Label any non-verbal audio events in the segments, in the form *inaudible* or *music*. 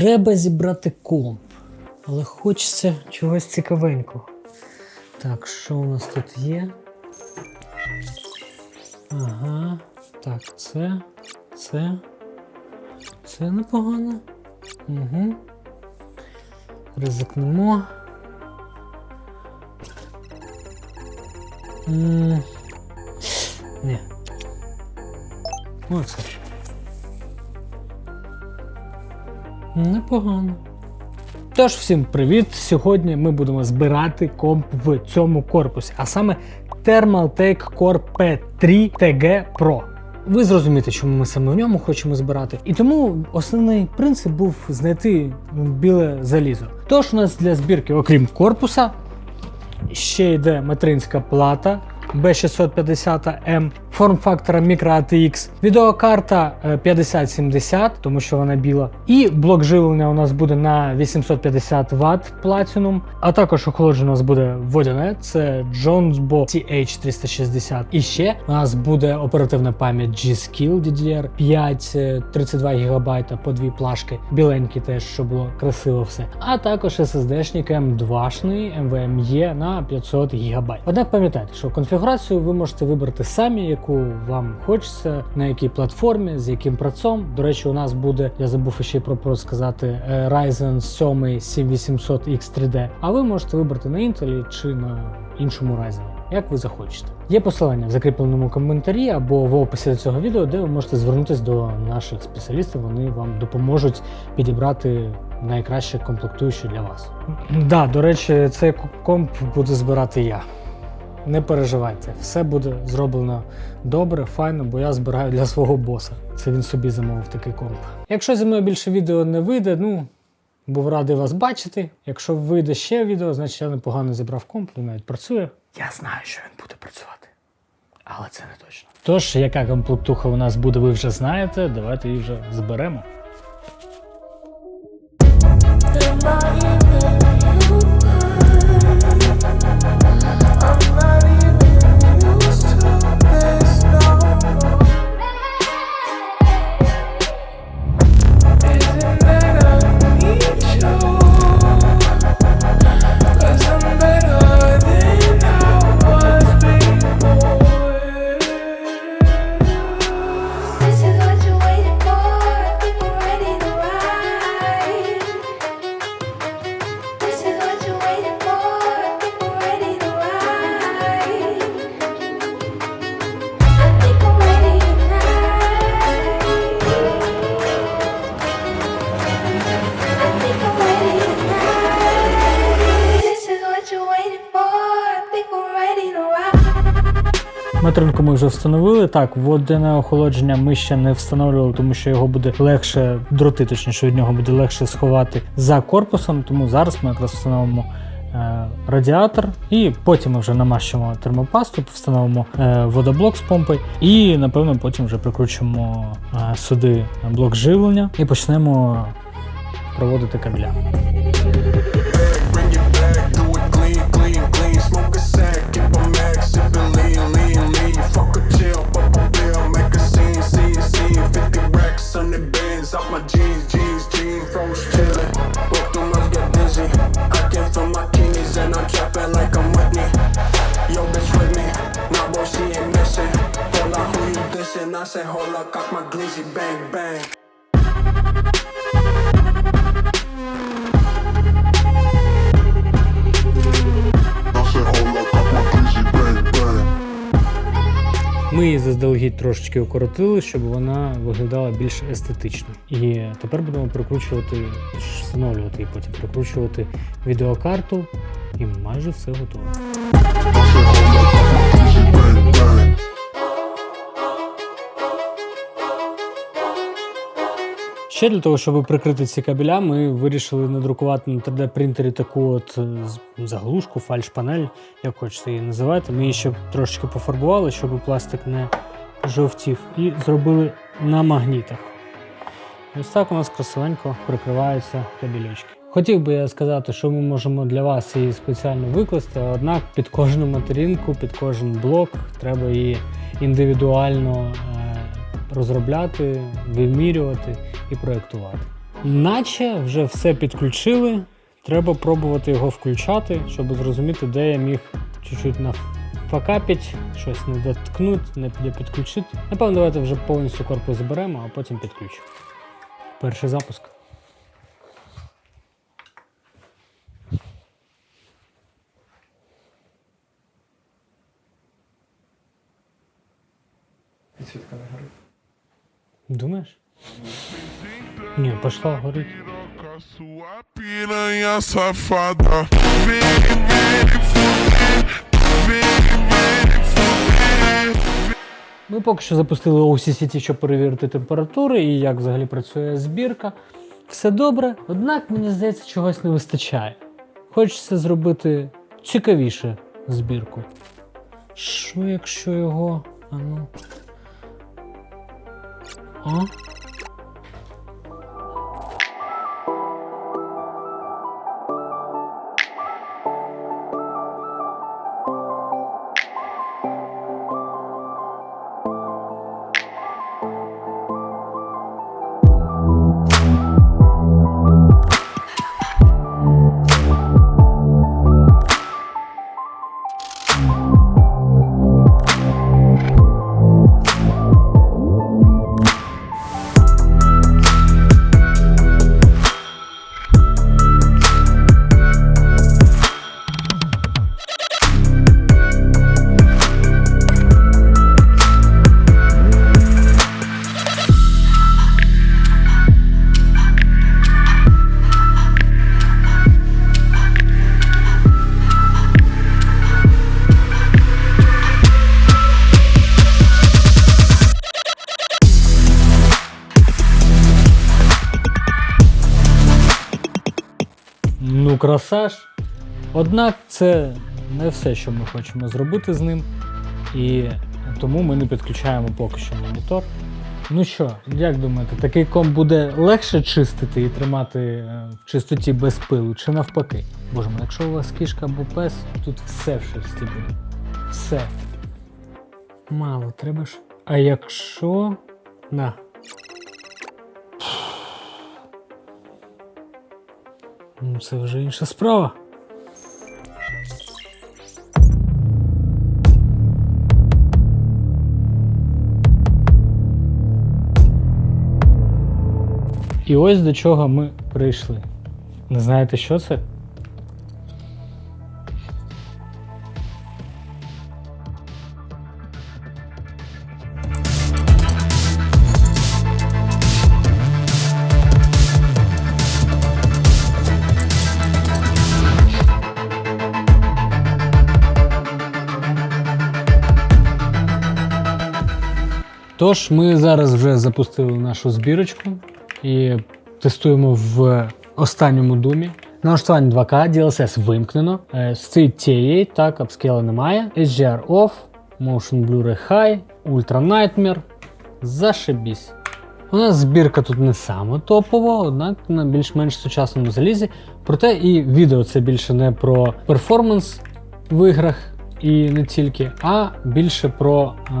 Треба зібрати комп, але хочеться чогось цікавенького. Так, що у нас тут є? Ага. Так, це, це. Це непогано. Угу. Ризикнемо. Ні. Оце. Непогано. Тож, всім привіт! Сьогодні ми будемо збирати комп в цьому корпусі, а саме Thermaltake Core P3 TG Pro. Ви зрозумієте, чому ми саме в ньому хочемо збирати. І тому основний принцип був знайти біле залізо. Тож у нас для збірки, окрім корпуса, ще йде материнська плата B650M, форм-фактора Micro ATX, відеокарта е, 5070, тому що вона біла, і блок живлення у нас буде на 850 Вт Platinum, а також охолоджено у нас буде водяне, це Jonesbo CH360. І ще у нас буде оперативна пам'ять G-Skill DDR5, е, 32 ГБ по дві плашки, біленькі теж, щоб було красиво все. А також SSD-шник M2-шний NVMe на 500 ГБ. Однак пам'ятайте, що конфігурацію ви можете вибрати самі, яку вам хочеться, на якій платформі, з яким працом. До речі, у нас буде, я забув ще про про сказати, е, Ryzen 7 7800 X3D. А ви можете вибрати на Intel чи на іншому Ryzen. Як ви захочете. Є посилання в закріпленому коментарі або в описі до цього відео, де ви можете звернутися до наших спеціалістів. Вони вам допоможуть підібрати найкраще комплектуюче для вас. *clears throat* Да, до речі, цей комп буду збирати я. Не переживайте, все буде зроблено добре, файно, бо я збираю для свого боса. Це він собі замовив такий комп. Якщо зі мною більше відео не вийде, ну був радий вас бачити. Якщо вийде ще відео, значить я непогано зібрав комп, він навіть працює. Я знаю, що він буде працювати. Але це не точно. Тож, яка комплектуха у нас буде, ви вже знаєте. Давайте її вже зберемо. Материнку ми вже встановили. Так, водяне охолодження ми ще не встановлювали, тому що його буде легше дроти, точніше від нього буде легше сховати за корпусом. Тому зараз ми якраз встановимо е, радіатор, і потім ми вже намащимо термопасту, встановимо е, водоблок з помпою, і напевно потім вже прикручуємо е, сюди блок живлення і почнемо проводити кабеля. Заздалегідь трошечки укоротили, щоб вона виглядала більш естетично. І тепер будемо прикручувати, встановлювати і потім прикручувати відеокарту, і майже все готово. Ще для того, щоб прикрити ці кабеля, ми вирішили надрукувати на 3D принтері таку от е, заглушку, фальш-панель, як хочете її називати. Ми її ще трошечки пофарбували, щоб пластик не жовтів, і зробили на магнітах. Ось так у нас красивенько прикриваються кабельочки. Хотів би я сказати, що ми можемо для вас її спеціально викласти, однак під кожну материнку, під кожен блок треба її індивідуально е, розробляти, вимірювати і проєктувати. Наче вже все підключили. Треба пробувати його включати, щоб зрозуміти, де я міг чуть-чуть нафакапіть, щось не доткнути, не підключити. Напевно, давайте вже повністю корпус зберемо, а потім підключимо. Перший запуск. Горить. Думаєш? Ні, пішла горить. Ми поки що запустили OCCT, щоб перевірити температури і як взагалі працює збірка. Все добре, однак мені здається, чогось не вистачає. Хочеться зробити цікавіше збірку. Що якщо його. А ну. А? Красаж. Однак це не все, що ми хочемо зробити з ним. І тому ми не підключаємо поки що монітор. Ну що, як думаєте, такий комп буде легше чистити і тримати е, в чистоті без пилу, чи навпаки? Боже мой, якщо у вас кішка або пес, тут все в шерсті буде. Все. Мало, треба ж. А якщо. На. Ну, це вже інша справа. І ось до чого ми прийшли. Не знаєте, що це? Тож ми зараз вже запустили нашу збірочку і тестуємо в останньому думі. Налаштування 2К, DLSS вимкнено, е, стоїть TA, так, апскейла немає, HDR off, Motion Blur High, Ultra Nightmare. Зашибісь. У нас збірка тут не саме топова, однак на більш-менш сучасному залізі. Проте і відео це більше не про перформанс в іграх і не тільки, а більше про е,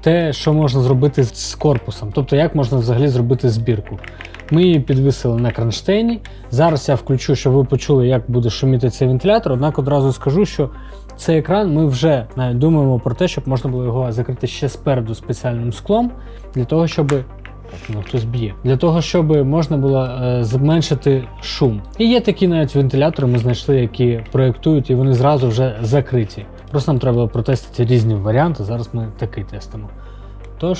те, що можна зробити з корпусом, тобто як можна взагалі зробити збірку. Ми її підвисили на кронштейні. Зараз я включу, щоб ви почули, як буде шуміти цей вентилятор. Однак одразу скажу, що цей екран ми вже навіть думаємо про те, щоб можна було його закрити ще спереду спеціальним склом, для того, щоб ну, хтось б'є. Для того, щоб можна було е, зменшити шум. І є такі навіть вентилятори, ми знайшли, які проєктують, і вони зразу вже закриті. Просто нам треба протестити різні варіанти. Зараз ми такий тестимо. Тож.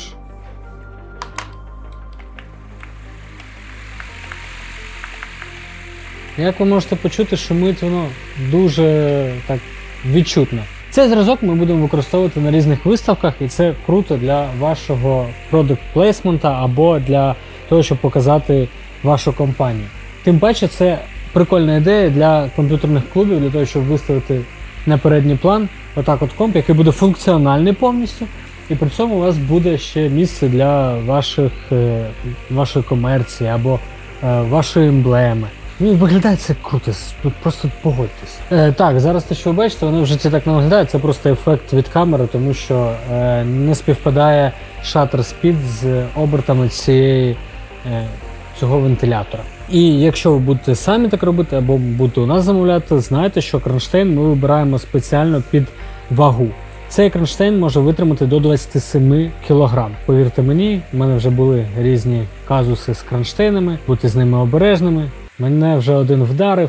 Як ви можете почути, шумить воно дуже так відчутно. Цей зразок ми будемо використовувати на різних виставках, і це круто для вашого продукт плейсмента або для того, щоб показати вашу компанію. Тим паче, це прикольна ідея для комп'ютерних клубів, для того, щоб виставити на передній план отак от комп, який буде функціональний повністю. І при цьому у вас буде ще місце для ваших, е, вашої комерції або е, вашої емблеми. Ну, і виглядає це круто, ну, просто погодьтесь. Е, так, зараз те, що ви бачите, воно в житті так не виглядає, це просто ефект від камери, тому що е, не співпадає шаттер спід з обертами цієї е, цього вентилятора. І якщо ви будете самі так робити або будете у нас замовляти, знайте, що кронштейн ми вибираємо спеціально під вагу. Цей кронштейн може витримати до 27 кг. Повірте мені, в мене вже були різні казуси з кронштейнами, бути з ними обережними. Мене вже один вдарив.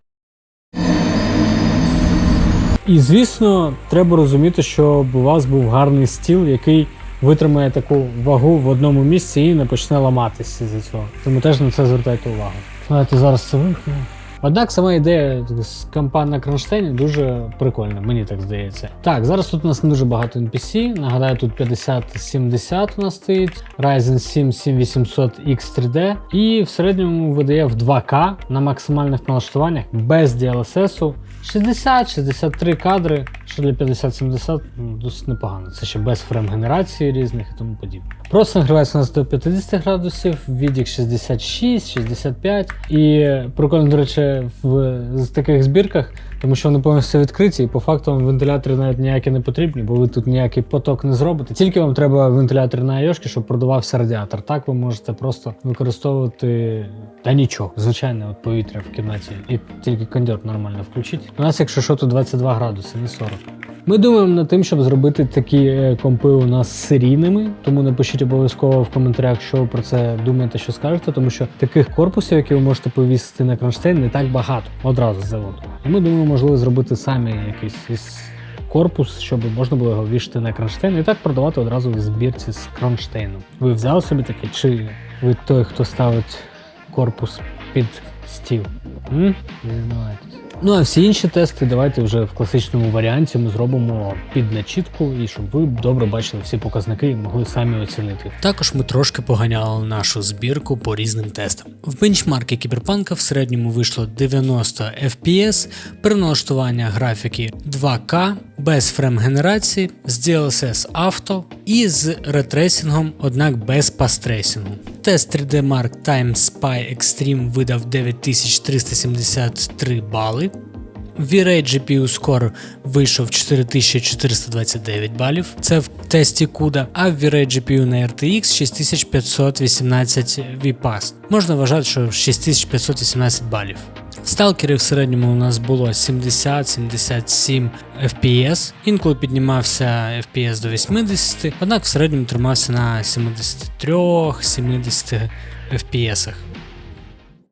І звісно, треба розуміти, щоб у вас був гарний стіл, який витримає таку вагу в одному місці і не почне ламатися з цього. Тому теж на це звертайте увагу. Давайте зараз це вимкнемо. Однак сама ідея з компа на кронштейні дуже прикольна, мені так здається. Так, зараз тут у нас не дуже багато NPC. Нагадаю, тут 5070 у нас стоїть, Ryzen 7 7800 X3D і в середньому видає в 2К на максимальних налаштуваннях без DLSS 60-63 кадри, що для 5070 ну, досить непогано. Це ще без фрейм-генерації різних і тому подібне. Просто нагрівається у нас до 50 градусів, відік 66, 65. І прикольно, до речі, в таких збірках, тому що вони повністю відкриті, і по факту вам вентилятори навіть ніякі не потрібні, бо ви тут ніякий поток не зробите. Тільки вам треба вентилятор на айошки, щоб продувався радіатор. Так ви можете просто використовувати та нічого, звичайне от повітря в кімнаті, і тільки кондьор нормально включить. У нас, якщо що, то 22 градуси, не 40. Ми думаємо над тим, щоб зробити такі е, компи у нас серійними, тому напишіть обов'язково в коментарях, що ви про це думаєте, що скажете, тому що таких корпусів, які ви можете повісити на кронштейн, не так багато одразу з заводу. І ми думаємо, можливо, зробити самі якийсь корпус, щоб можна було його вішати на кронштейн і так продавати одразу в збірці з кронштейном. Ви взяли собі таке, чи ви той, хто ставить корпус під стіл? М? Зізнавайтесь. Ну а всі інші тести давайте вже в класичному варіанті ми зробимо під начітку, і щоб ви добре бачили всі показники і могли самі оцінити. Також ми трошки поганяли нашу збірку по різним тестам. В бенчмарки кіберпанка в середньому вийшло 90 FPS, при налаштування графіки 2К, без фрейм-генерації, з DLSS Auto і з ретрейсингом, однак без пастрейсингу. Тест 3D Mark Time Spy Extreme видав 9373 бали. V-Ray GPU Score вийшов 4429 балів. Це в тесті CUDA, а в V-Ray GPU на RTX 6518 VPAS. Можна вважати, що 6518 балів. Сталкері в середньому у нас було 70-77 FPS, інколи піднімався FPS до 80, однак в середньому тримався на 73-70 FPS.